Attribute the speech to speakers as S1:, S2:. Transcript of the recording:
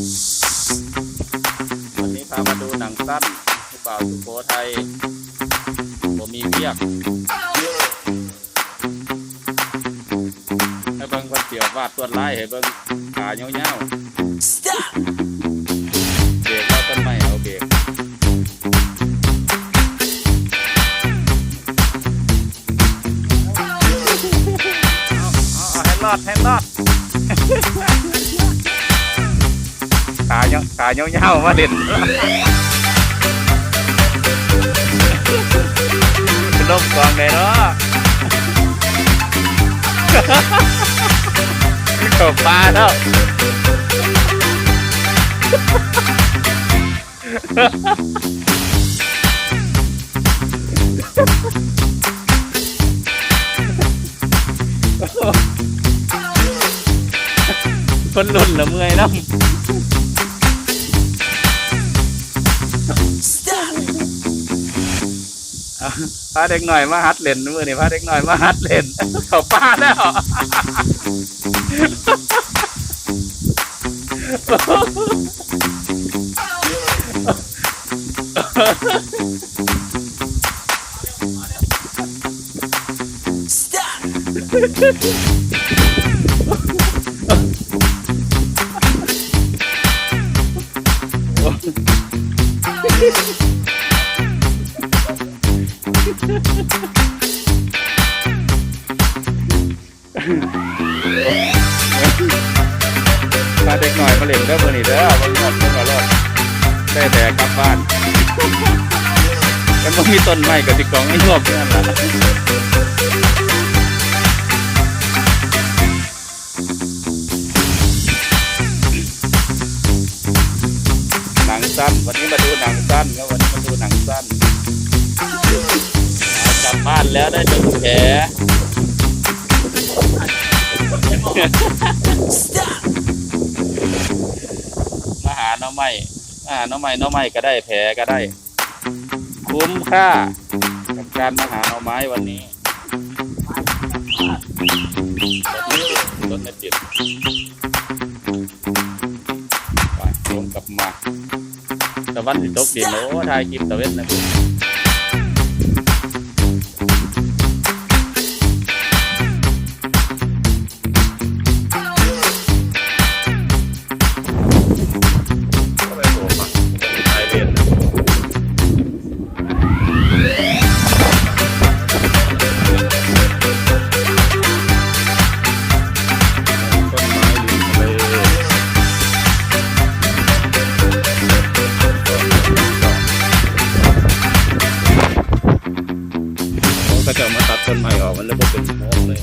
S1: วันนี้พามาดูหนังสั้นผู้บ่าวสุโขทัยผมมีเวียกให้เบิ่งคนเสียววาดตัวไล่ให้เบิ่งขาเงี้ยวๆเบรกแล้วต้นไม้เอาเบรกเอาเอาให้รอดให้รอด ขาเนาะขาเงี้ยวๆมาเด่นเป็นลมกองเลยเนาะเข้าปลาแล้วคนหล่นละเมื่อยน้ำเพาเด็กหน่อยมาฮัดเล่นมือนี่พาเด็กหน่อยมาฮัดเล่นเขาป้าแล้ว พาเด็กหน่อยมาเล่นเด้อมือนี่เด้อมาหมดมาหลอดได้แต่กลับบ้านกันว่มีต้นไม้กับติกองไอ้งอกนั่นแหละหนังสั้น วันนี้มาดูหนังสั้นครับวันนี้มาดูหนังสั้น กลับบ้านแล้วได้หนึ่งแผลมาหาน้องไม้มาหาน้องไม้น้องไม้ก็ได้แผลก็ได้ คุ้มค่ากับการมาหาน่องไม้วันนี้รถไม่ติดไปลงกลับมาตะวันติดตกดินโอ้ทายคลิปตะเวนนะ ก็จะมาตัดต้นไม้ออกมันเลยเป็นสมองเลย